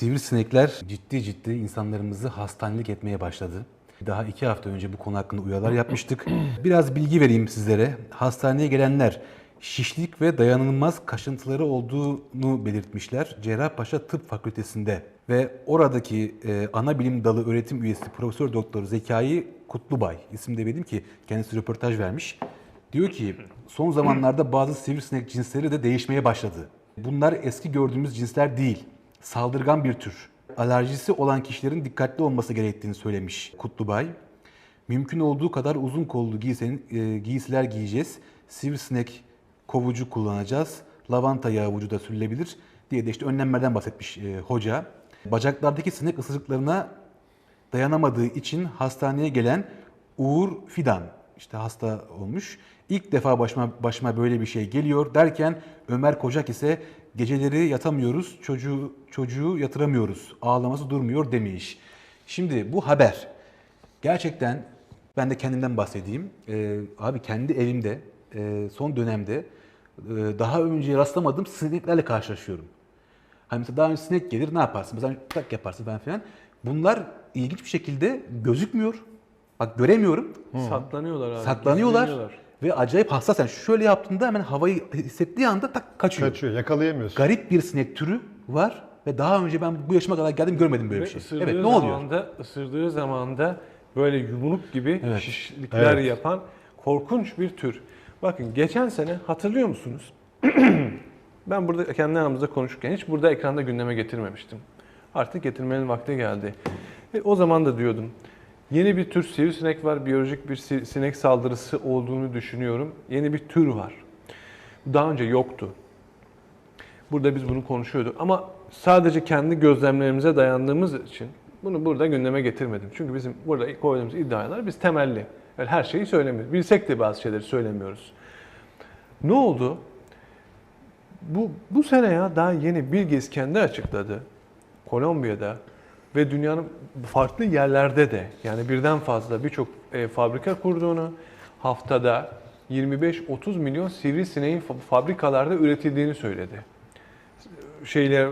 Sivrisinekler ciddi ciddi insanlarımızı hastanelik etmeye başladı. Daha iki hafta önce bu konu hakkında uyarılar yapmıştık. Biraz bilgi vereyim sizlere. Hastaneye gelenler şişlik ve dayanılmaz kaşıntıları olduğunu belirtmişler. Cerrahpaşa Tıp Fakültesi'nde ve oradaki e, ana bilim dalı öğretim üyesi Profesör Doktor Zekai Kutlubay isimde benim ki kendisi röportaj vermiş. Diyor ki son zamanlarda bazı sivrisinek cinsleri de değişmeye başladı. Bunlar eski gördüğümüz cinsler değil. Saldırgan bir tür. Alerjisi olan kişilerin dikkatli olması gerektiğini söylemiş Kutlubay. Mümkün olduğu kadar uzun kollu giysin, e, giysiler giyeceğiz. Sivrisinek kovucu kullanacağız. Lavanta yağı vücuda sürülebilir diye de işte önlemlerden bahsetmiş e, hoca. Bacaklardaki sinek ısırıklarına dayanamadığı için hastaneye gelen Uğur Fidan işte hasta olmuş. İlk defa başıma, başıma böyle bir şey geliyor derken Ömer Kocak ise geceleri yatamıyoruz, çocuğu, çocuğu yatıramıyoruz, ağlaması durmuyor demiş. Şimdi bu haber gerçekten ben de kendimden bahsedeyim. Ee, abi kendi evimde e, son dönemde e, daha önce rastlamadığım sineklerle karşılaşıyorum. Hani mesela daha önce sinek gelir ne yaparsın? Mesela tak yaparsın ben falan. Bunlar ilginç bir şekilde gözükmüyor. Bak göremiyorum. Saklanıyorlar abi. Saklanıyorlar. gizleniyorlar. Ve acayip hassas. Yani şöyle yaptığında hemen havayı hissettiği anda tak kaçıyor. Kaçıyor, yakalayamıyorsun. Garip bir sinek türü var ve daha önce ben bu yaşıma kadar geldim görmedim böyle Ve bir şey. Evet ne oluyor? zaman da ısırdığı zaman da böyle yumruk gibi Evet. şişlikler Evet. yapan korkunç bir tür. Bakın geçen sene hatırlıyor musunuz? ben burada kendi aramızda konuşurken hiç burada ekranda gündeme getirmemiştim. Artık getirmenin vakti geldi. Ve o zaman da diyordum. Yeni bir tür sivrisinek var. Biyolojik bir si- sinek saldırısı olduğunu düşünüyorum. Yeni bir tür var. Daha önce yoktu. Burada biz bunu konuşuyorduk ama sadece kendi gözlemlerimize dayandığımız için bunu burada gündeme getirmedim. Çünkü bizim burada koyduğumuz iddialar biz temelli. Yani her şeyi söylemiyoruz. Bilsek de bazı şeyleri söylemiyoruz. Ne oldu? Bu, bu sene ya daha yeni Bill Gates kendi açıkladı. Kolombiya'da ve dünyanın farklı yerlerde de yani birden fazla birçok e, fabrika kurduğunu, haftada 25-30 milyon sivrisineğin fa- fabrikalarda üretildiğini söyledi. Şeyler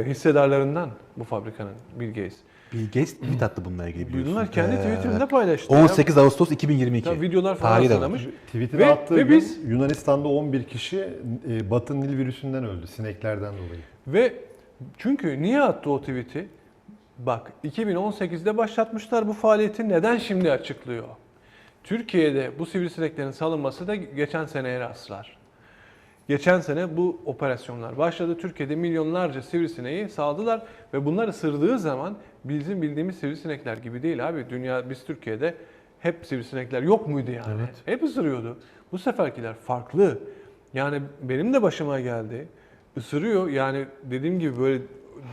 e, hissedarlarından bu fabrikanın Bill Gates. Bill Gates tweet attı bununla ilgili biliyorsun. Bunlar kendi Ee, Twitter'ında paylaştı. ya. 18 Ağustos 2022. Tabii videolar falan Tarihi hazırlamış. Tweet'ini Ve- attığı ve gün biz- Yunanistan'da 11 kişi e, Batı Nil virüsünden öldü sineklerden dolayı. Ve çünkü niye attı o tweet'i? Bak 2018'de başlatmışlar bu faaliyeti neden şimdi açıklıyor? Türkiye'de bu sivrisineklerin salınması da geçen seneye rastlar. Geçen sene bu operasyonlar başladı. Türkiye'de milyonlarca sivrisineği saldılar ve bunlar ısırdığı zaman bizim bildiğimiz sivrisinekler gibi değil abi. Dünya biz Türkiye'de hep sivrisinekler yok muydu yani? Evet. Hep ısırıyordu. Bu seferkiler farklı. Yani benim de başıma geldi. Isırıyor yani dediğim gibi böyle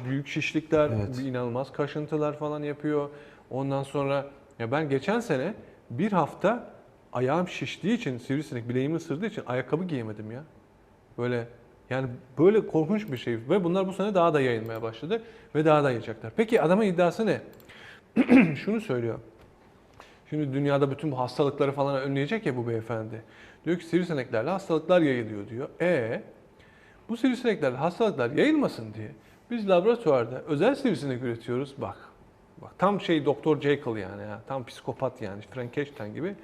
büyük şişlikler, Evet. inanılmaz kaşıntılar falan yapıyor. Ondan sonra ya ben geçen sene bir hafta ayağım şiştiği için sivrisinek bileğimi ısırdığı için ayakkabı giyemedim ya. Böyle yani böyle korkunç bir şey ve bunlar bu sene daha da yayılmaya başladı ve daha da yayacaklar. Peki adamın iddiası ne? Şunu söylüyor. Şimdi dünyada bütün bu hastalıkları falan önleyecek ya bu beyefendi. Diyor ki sivrisineklerle hastalıklar yayılıyor diyor. E bu sivrisineklerle hastalıklar yayılmasın diye biz laboratuvarda özel sivrisinek üretiyoruz. Bak. Bak tam şey Doktor Jekyll yani ya. Tam psikopat yani Frankenstein gibi.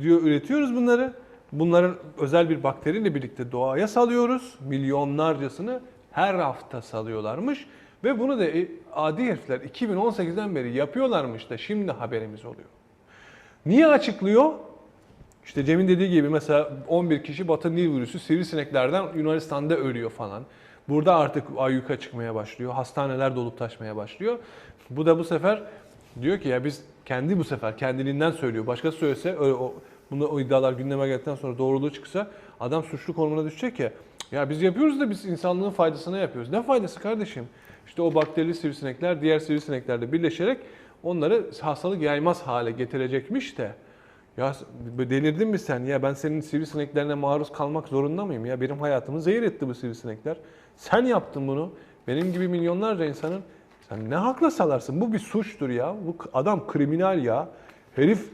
Diyor üretiyoruz bunları. Bunların özel bir bakteriyle birlikte doğaya salıyoruz. Milyonlarcasını her hafta salıyorlarmış. Ve bunu da e, adi herifler 2018'den beri yapıyorlarmış da şimdi haberimiz oluyor. Niye açıklıyor? İşte Cem'in dediği gibi mesela 11 kişi Batı Nil virüsü sivrisineklerden Yunanistan'da ölüyor falan. Burada artık ayyuka çıkmaya başlıyor. Hastaneler dolup taşmaya başlıyor. Bu da bu sefer diyor ki ya biz kendi bu sefer kendiliğinden söylüyor. Başkası söylese öyle o, bunu, o iddialar gündeme geldikten sonra doğruluğu çıksa adam suçlu konumuna düşecek ya. Ya biz yapıyoruz da biz insanlığın faydasına yapıyoruz. Ne faydası kardeşim? İşte o bakterili sivrisinekler diğer sivrisineklerle birleşerek onları hastalık yaymaz hale getirecekmiş de. Ya delirdin mi sen? Ya ben senin sivrisineklerine maruz kalmak zorunda mıyım? Ya benim hayatımı zehir etti bu sivrisinekler. Sen yaptın bunu. Benim gibi milyonlarca insanın sen ne hakla salarsın? Bu bir suçtur ya. Bu adam kriminal ya. Herif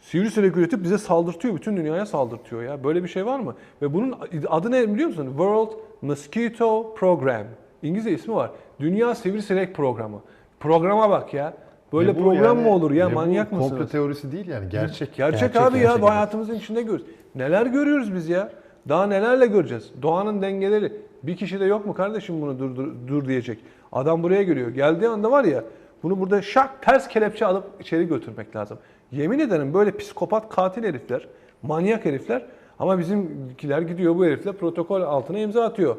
sivrisinek üretip bize saldırtıyor. Bütün dünyaya saldırtıyor ya. Böyle bir şey var mı? Ve bunun adı ne biliyor musun? World Mosquito Program. İngilizce ismi var. Dünya Sivrisinek Programı. Programa bak ya. Böyle program yani- mı olur ya? bu Manyak mısınız? teorisi değil yani gerçek. Gerçek, Gerçek, abi ya. gerçek, Bu evet. hayatımızın içinde görüyoruz. Neler görüyoruz biz ya? Daha nelerle göreceğiz? Doğanın dengeleri. Bir kişi de yok mu kardeşim bunu dur, dur, dur diyecek. Adam buraya geliyor. Geldiği anda var ya bunu burada şak ters kelepçe alıp içeri götürmek lazım. Yemin ederim böyle psikopat katil herifler, manyak herifler ama bizimkiler gidiyor bu herifler protokol altına imza atıyor.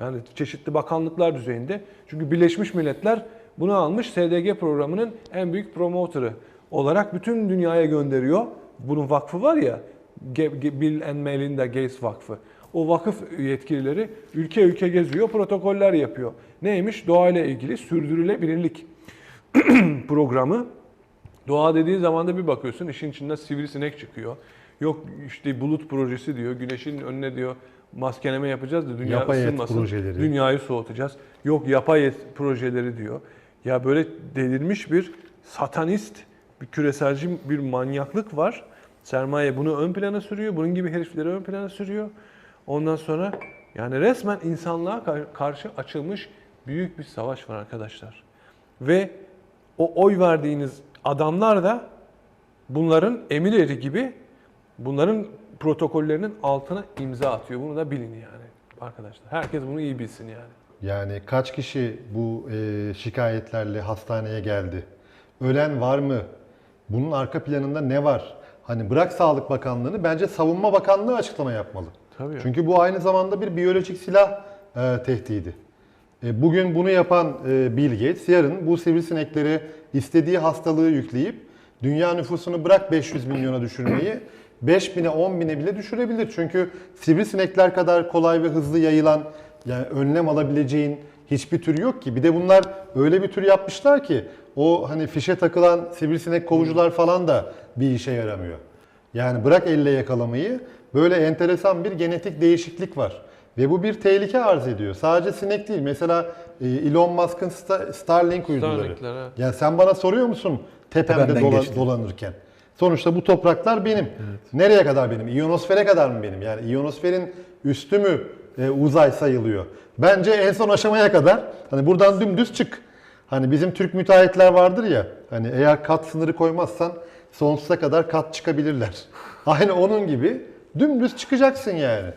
Yani çeşitli bakanlıklar düzeyinde. Çünkü Birleşmiş Milletler bunu almış SDG programının en büyük promotörü olarak bütün dünyaya gönderiyor. Bunun vakfı var ya Bill and Melinda Gates Vakfı. O vakıf yetkilileri ülke ülke geziyor, protokoller yapıyor. Neymiş? Doğayla ilgili sürdürülebilirlik programı. Doğa dediğin zaman da bir bakıyorsun işin içinden sivrisinek çıkıyor. Yok işte bulut projesi diyor, güneşin önüne diyor maskeleme yapacağız da dünya Yapay ısınmasın. projeleri. Dünyayı soğutacağız. Yok yapay et projeleri diyor. Ya böyle delirmiş bir satanist, bir küreselci bir manyaklık var. Sermaye bunu ön plana sürüyor. Bunun gibi herifleri ön plana sürüyor. Ondan sonra yani resmen insanlığa kar- karşı açılmış büyük bir savaş var arkadaşlar. Ve o oy verdiğiniz adamlar da bunların emir eri gibi bunların protokollerinin altına imza atıyor. Bunu da bilin yani arkadaşlar. Herkes bunu iyi bilsin yani. Yani kaç kişi bu e, şikayetlerle hastaneye geldi? Ölen var mı? Bunun arka planında ne var? Hani bırak Sağlık Bakanlığı'nı bence Savunma Bakanlığı açıklama yapmalı. Tabii. Çünkü bu aynı zamanda bir biyolojik silah e, tehdidi. E, bugün bunu yapan e, Bill Gates yarın bu sivrisinekleri istediği hastalığı yükleyip dünya nüfusunu bırak 500 milyona düşürmeyi 5000'e 10.000'e bile düşürebilir. Çünkü sivrisinekler kadar kolay ve hızlı yayılan yani önlem alabileceğin hiçbir tür yok ki. Bir de bunlar öyle bir tür yapmışlar ki o hani fişe takılan sivrisinek kovucular falan da bir işe yaramıyor. Yani bırak elle yakalamayı böyle enteresan bir genetik değişiklik var. Ve bu bir tehlike arz ediyor. Sadece sinek değil. Mesela e, Elon Musk'ın Sta- Starlink uyduları. Evet. Yani sen bana soruyor musun tepemde dola- dolanırken? Sonuçta bu topraklar benim. Nereye kadar benim? İyonosfere kadar mı benim? Yani iyonosferin üstü mü e, uzay sayılıyor? Bence en son aşamaya kadar hani buradan dümdüz çık. Hani bizim Türk müteahhitler vardır ya. Hani eğer kat sınırı koymazsan sonsuza kadar kat çıkabilirler. Aynı onun gibi dümdüz çıkacaksın yani.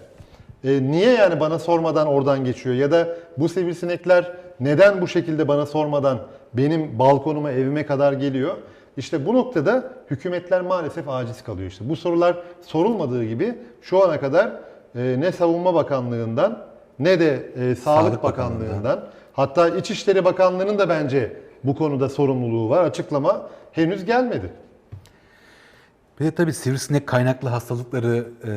E, niye yani bana sormadan oradan geçiyor? Ya da bu sivrisinekler neden bu şekilde bana sormadan benim balkonuma, evime kadar geliyor? İşte bu noktada hükümetler maalesef aciz kalıyor işte. Bu sorular sorulmadığı gibi şu ana kadar e, ne Savunma Bakanlığı'ndan ne de e, Sağlık, Sağlık Bakanlığı'ndan Bakanlığı'ndan. hatta İçişleri Bakanlığı'nın da bence bu konuda sorumluluğu var. Açıklama henüz gelmedi. Bir de tabii sivrisinek kaynaklı hastalıkları e,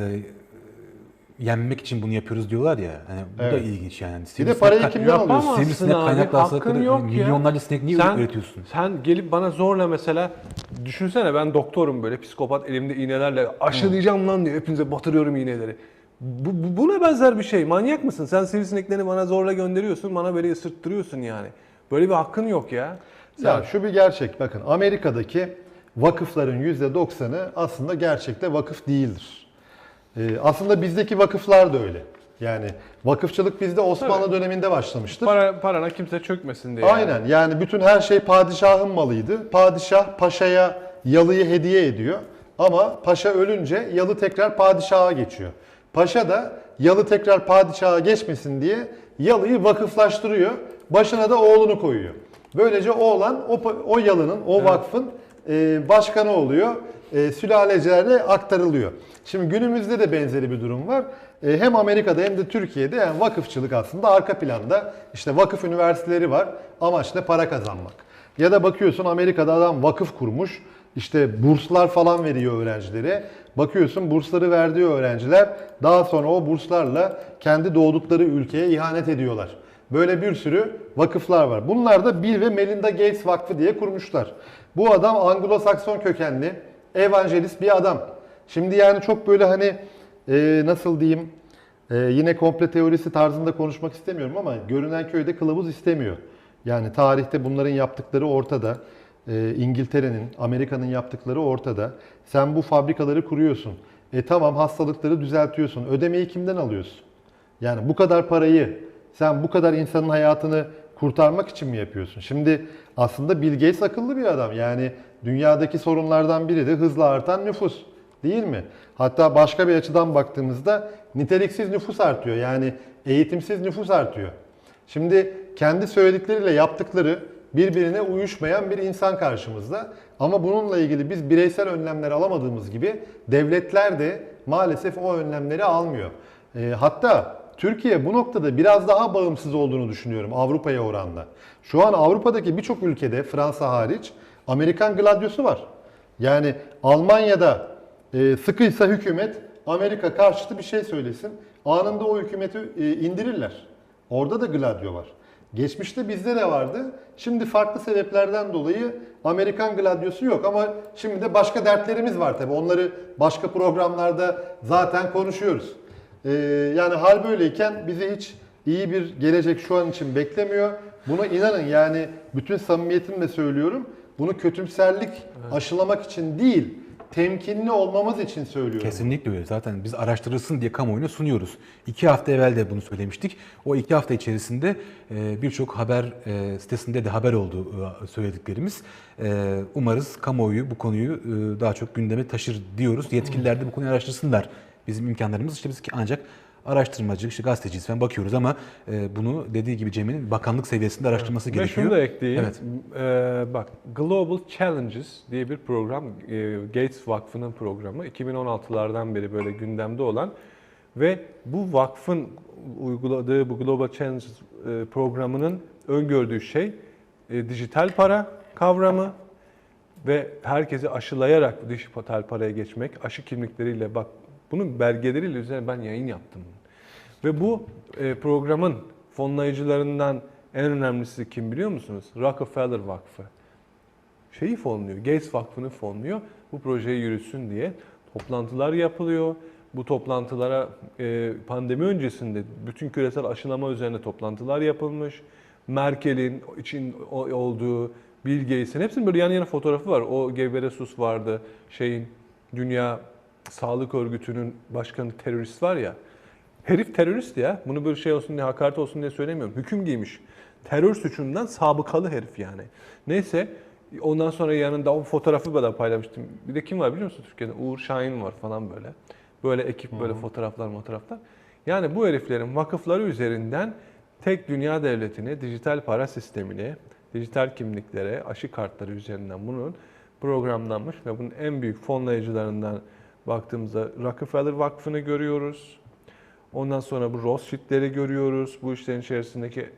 yenmek için bunu yapıyoruz diyorlar ya. Hani bu da Evet. ilginç yani. Bir de Sivrisinek parayı kimden alıyorsun? Sivrisinek abi, kaynaklı hastalıkları yok ya. milyonlarca sinek niye Sen- üretiyorsun? Sen gelip bana zorla mesela düşünsene ben doktorum böyle psikopat elimde iğnelerle aşılayacağım lan diyor. Hepinize batırıyorum iğneleri. Bu, bu, buna benzer bir şey. Manyak mısın? Sen sivrisineklerini bana zorla gönderiyorsun. Bana böyle ısırttırıyorsun yani. Böyle bir hakkın yok ya. Ya şu bir gerçek. Bakın Amerika'daki vakıfların %90'ı aslında gerçekte vakıf değildir. Ee, aslında bizdeki vakıflar da öyle. Yani vakıfçılık bizde Osmanlı Tabii. döneminde başlamıştır. Para, parana kimse çökmesin diye. yani. Aynen yani bütün her şey padişahın malıydı. Padişah paşaya yalıyı hediye ediyor. Ama paşa ölünce yalı tekrar padişaha geçiyor. Paşa da yalı tekrar padişaha geçmesin diye yalıyı vakıflaştırıyor. Başına da oğlunu koyuyor. Böylece oğlan o, o yalının, o vakfın e, başkanı oluyor. E, sülalelerle aktarılıyor. Şimdi günümüzde de benzeri bir durum var. E, hem Amerika'da hem de Türkiye'de yani vakıfçılık aslında arka planda işte vakıf üniversiteleri var. Amaç ne? Para kazanmak. Ya da bakıyorsun Amerika'da adam vakıf kurmuş. İşte burslar falan veriyor öğrencilere. Bakıyorsun bursları verdiği öğrenciler daha sonra o burslarla kendi doğdukları ülkeye ihanet ediyorlar. Böyle bir sürü vakıflar var. Bunlar da Bill ve Melinda Gates Vakfı diye kurmuşlar. Bu adam Anglo-Sakson kökenli, evangelist bir adam. Şimdi yani çok böyle hani e, nasıl diyeyim e, yine komple teorisi tarzında konuşmak istemiyorum ama görünen köyde kılavuz istemiyor. Yani tarihte bunların yaptıkları ortada. E, İngiltere'nin, Amerika'nın yaptıkları ortada. Sen bu fabrikaları kuruyorsun. E tamam hastalıkları düzeltiyorsun. Ödemeyi kimden alıyorsun? Yani bu kadar parayı sen bu kadar insanın hayatını kurtarmak için mi yapıyorsun? Şimdi aslında Bill Gates akıllı bir adam. Yani dünyadaki sorunlardan biri de hızla artan nüfus. Değil mi? Hatta başka bir açıdan baktığımızda niteliksiz nüfus artıyor. Yani eğitimsiz nüfus artıyor. Şimdi kendi söyledikleriyle yaptıkları birbirine uyuşmayan bir insan karşımızda. Ama bununla ilgili biz bireysel önlemler alamadığımız gibi devletler de maalesef o önlemleri almıyor. E, hatta Türkiye bu noktada biraz daha bağımsız olduğunu düşünüyorum Avrupa'ya oranla. Şu an Avrupa'daki birçok ülkede Fransa hariç Amerikan gladyosu var. Yani Almanya'da e, sıkıysa hükümet Amerika karşıtı bir şey söylesin. Anında o hükümeti e, indirirler. Orada da gladyo var. Geçmişte bizde de vardı. Şimdi farklı sebeplerden dolayı Amerikan gladyosu yok ama şimdi de başka dertlerimiz var tabii. Onları başka programlarda zaten konuşuyoruz. Ee, yani hal böyleyken bizi hiç iyi bir gelecek şu an için beklemiyor. Buna inanın yani bütün samimiyetimle söylüyorum. Bunu kötümserlik aşılamak için değil, temkinli olmamız için söylüyorum. Kesinlikle öyle. Zaten biz araştırılsın diye kamuoyuna sunuyoruz. İki hafta evvel de bunu söylemiştik. O iki hafta içerisinde e, birçok haber e, sitesinde de haber oldu e, söylediklerimiz. Umarız kamuoyu bu konuyu daha çok gündeme taşır diyoruz. Yetkililer de bu konuyu araştırsınlar. Bizim imkanlarımız işte biz ancak araştırmacı, işte gazeteciyiz falan bakıyoruz ama e, bunu dediği gibi Cem'in bakanlık seviyesinde araştırması Ve gerekiyor. şunu da ekleyeyim. Evet. Ee, bak Global Challenges diye bir program e, Gates Vakfı'nın programı 2016'lardan beri böyle gündemde olan ve bu vakfın uyguladığı bu Global Challenges e, programının öngördüğü şey e, dijital para kavramı ve herkesi aşılayarak dijital paraya geçmek, aşı kimlikleriyle bak bunun belgeleriyle üzerine ben yayın yaptım. Ve bu e, programın fonlayıcılarından en önemlisi kim biliyor musunuz? Rockefeller Vakfı. Şeyi fonluyor, Gates Vakfı'nı fonluyor. Bu projeyi yürütsün diye toplantılar yapılıyor. Bu toplantılara e, pandemi öncesinde bütün küresel aşılama üzerine toplantılar yapılmış. Merkel'in için olduğu, Bill Gates'in hepsinin böyle yan yana fotoğrafı var. O Gebreyesus vardı. Şeyin Dünya Sağlık Örgütü'nün başkanı terörist var ya. Herif terörist ya. Bunu böyle şey olsun diye, hakaret olsun diye söylemiyorum. Hüküm giymiş. Terör suçundan sabıkalı herif yani. Neyse ondan sonra yanında o fotoğrafı da paylaşmıştım. Bir de kim var biliyor musun Türkiye'de? Uğur Şahin var falan böyle. Böyle ekip böyle fotoğraflar fotoğraflar. Yani bu heriflerin vakıfları üzerinden tek dünya devletini, dijital para sistemini, dijital kimliklere, aşı kartları üzerinden bunun programlanmış ve bunun en büyük fonlayıcılarından baktığımızda Rockefeller Vakfı'nı görüyoruz. Ondan sonra bu Rothschild'leri görüyoruz. Bu işlerin içerisindeki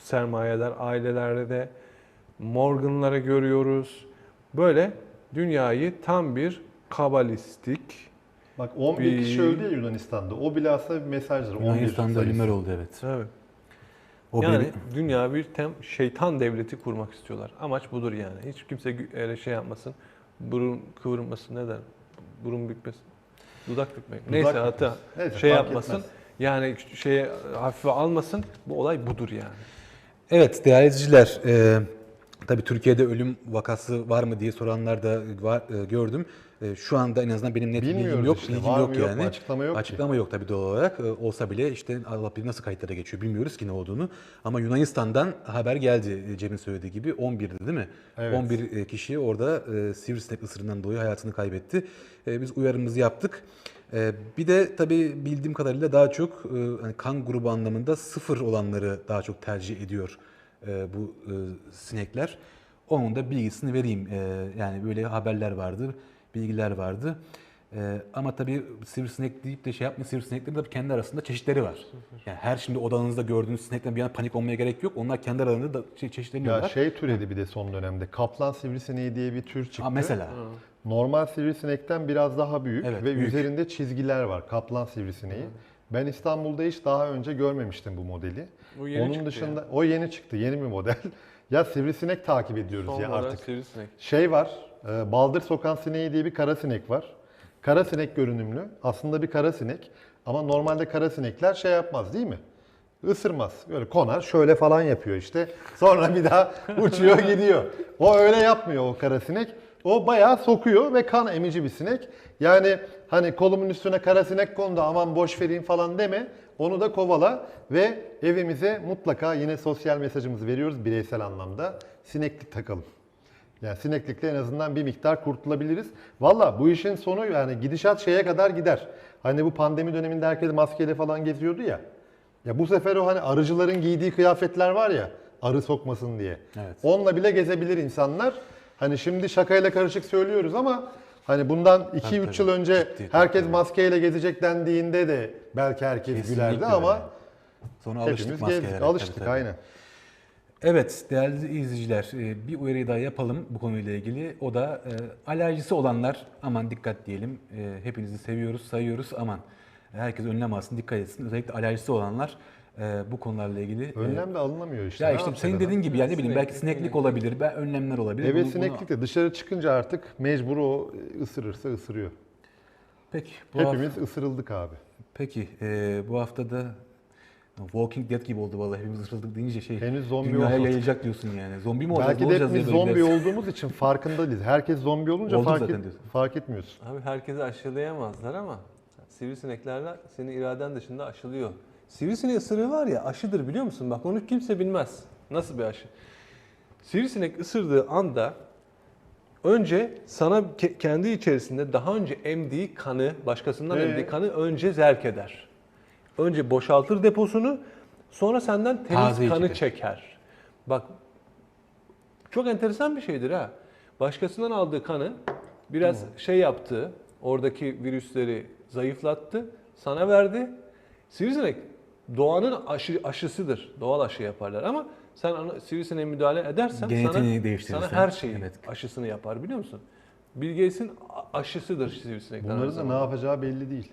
sermayeler, ailelerde de Morgan'ları görüyoruz. Böyle dünyayı tam bir kabalistik, Bak 11 Bir- kişi öldü ya Yunanistan'da. O bile aslında bir mesajdır. 11 Yunanistan'da ölümler oldu evet. evet. O yani beni- dünya bir tem şeytan devleti kurmak istiyorlar. Amaç budur yani. Hiç kimse öyle şey yapmasın. Burun kıvırmasın ne der? Burun bükmesin. Dudak bükmeyin. Neyse bükmesin. hatta Neyse, şey yapmasın. etmez. Yani şeye hafife almasın. Bu olay budur yani. Evet değerli izleyiciler, e, tabii Türkiye'de ölüm vakası var mı diye soranlar da var, e, gördüm. E, şu anda en azından benim net bilgim yok, işte, bilgim var yok yok mu, yani. açıklama yok ki. Açıklama yok tabii doğal olarak. E, olsa bile işte Allah bilir nasıl kayıtlara geçiyor bilmiyoruz ki ne olduğunu. Ama Yunanistan'dan haber geldi e, Cem'in söylediği gibi 11'di değil mi? Evet. 11 kişi orada e, sivrisinek ısırından dolayı hayatını kaybetti. E, biz uyarımızı yaptık. E, bir de tabii bildiğim kadarıyla daha çok e, hani kan grubu anlamında sıfır olanları daha çok tercih ediyor e, bu e, sinekler. Onun da bilgisini vereyim. E, yani böyle haberler vardı, bilgiler vardı. E, ama tabii sivrisinek deyip de şey yapmayın, sivrisineklerin de kendi arasında çeşitleri var. Yani her şimdi odanızda gördüğünüz sinekten bir an panik olmaya gerek yok. Onlar kendi aralarında da çe- çeşitleniyorlar. Ya şey türedi bir de son dönemde. Kaplan sivrisineği diye bir tür çıktı. Ha, mesela. Normal sivrisinekten biraz daha büyük Evet, ve büyük. üzerinde çizgiler var. Kaplan sivrisineği. Ben İstanbul'da hiç daha önce görmemiştim bu modeli. O yeni Onun çıktı dışında o yeni çıktı, yeni bir model. ya sivrisinek takip ediyoruz Son ya artık. sivrisinek. Şey var, e, baldır sokan sineği diye bir kara sinek var. Kara sinek görünümlü. Aslında bir kara sinek. Ama normalde kara sinekler şey yapmaz değil mi? Isırmaz. Böyle konar şöyle falan yapıyor işte. Sonra bir daha uçuyor gidiyor. O öyle yapmıyor o kara sinek. O bayağı sokuyor ve kan emici bir sinek. Yani hani kolumun üstüne kara sinek kondu aman boş vereyim falan deme. Onu da kovala ve evimize mutlaka yine sosyal mesajımızı veriyoruz bireysel anlamda. Sineklik takalım. Yani sineklikle en azından bir miktar kurtulabiliriz. Valla bu işin sonu yani gidişat şeye kadar gider. Hani bu pandemi döneminde herkes maskeyle falan geziyordu ya. Ya bu sefer o hani arıcıların giydiği kıyafetler var ya arı sokmasın diye. Evet. Onunla bile gezebilir insanlar. Hani şimdi şakayla karışık söylüyoruz ama hani bundan 2-3 tabii. yıl önce Ciddi, herkes tabii. maskeyle gezecek dendiğinde de belki herkes Kesinlikle gülerdi öyle. ama Sonra alıştık maskelere. gezdik, tabii, alıştık tabii. aynen. Evet değerli izleyiciler e, bir uyarıyı daha yapalım bu konuyla ilgili. O da e, alerjisi olanlar aman dikkat diyelim. E, hepinizi seviyoruz, sayıyoruz aman. Herkes önlem alsın, dikkat etsin. Özellikle alerjisi olanlar e, bu konularla ilgili. Önlem de alınamıyor işte. ya Ne işte senin adam? dediğin gibi yani ne bileyim belki Sineklik, olabilir, ben önlemler olabilir. Evet Bunu- bunu- sineklik de dışarı çıkınca artık mecbur o ısırırsa ısırıyor. Peki bu hafta, Hepimiz ısırıldık abi. peki e, bu haftada Walking Dead gibi oldu vallahi hepimiz ısırıldık deyince şey. Henüz zombi dünyaya olmadık. yayılacak diyorsun yani. Zombi mi olacağız? Belki de hepimiz zombi biraz- olduğumuz için farkında değiliz. Herkes zombi olunca Olduk fark, zaten et- diyorsun. fark etmiyorsun. Abi herkesi aşılayamazlar ama sivrisineklerle senin iraden dışında aşılıyor. Sivrisinek ısırığı var ya aşıdır biliyor musun? Bak onu kimse bilmez. Nasıl bir aşı? Sivrisinek ısırdığı anda önce sana ke- kendi içerisinde daha önce emdiği kanı, başkasından Ee? emdiği kanı önce zerk eder. Önce boşaltır deposunu, sonra senden temiz Tazeyi kanı çeker. çeker. Bak çok enteresan bir şeydir ha. Başkasından aldığı kanı biraz şey yaptı, oradaki virüsleri zayıflattı, sana verdi. Sivrisinek doğanın aşı, aşısıdır. Doğal aşı yaparlar ama sen ana- sivrisineğe müdahale edersen Genetiğini sana, değiştirirsen, sana her şeyin evet. aşısını yapar biliyor musun? Bill Gates'in aşısıdır sivrisinekler. aynı Bunların da ne yapacağı belli değil.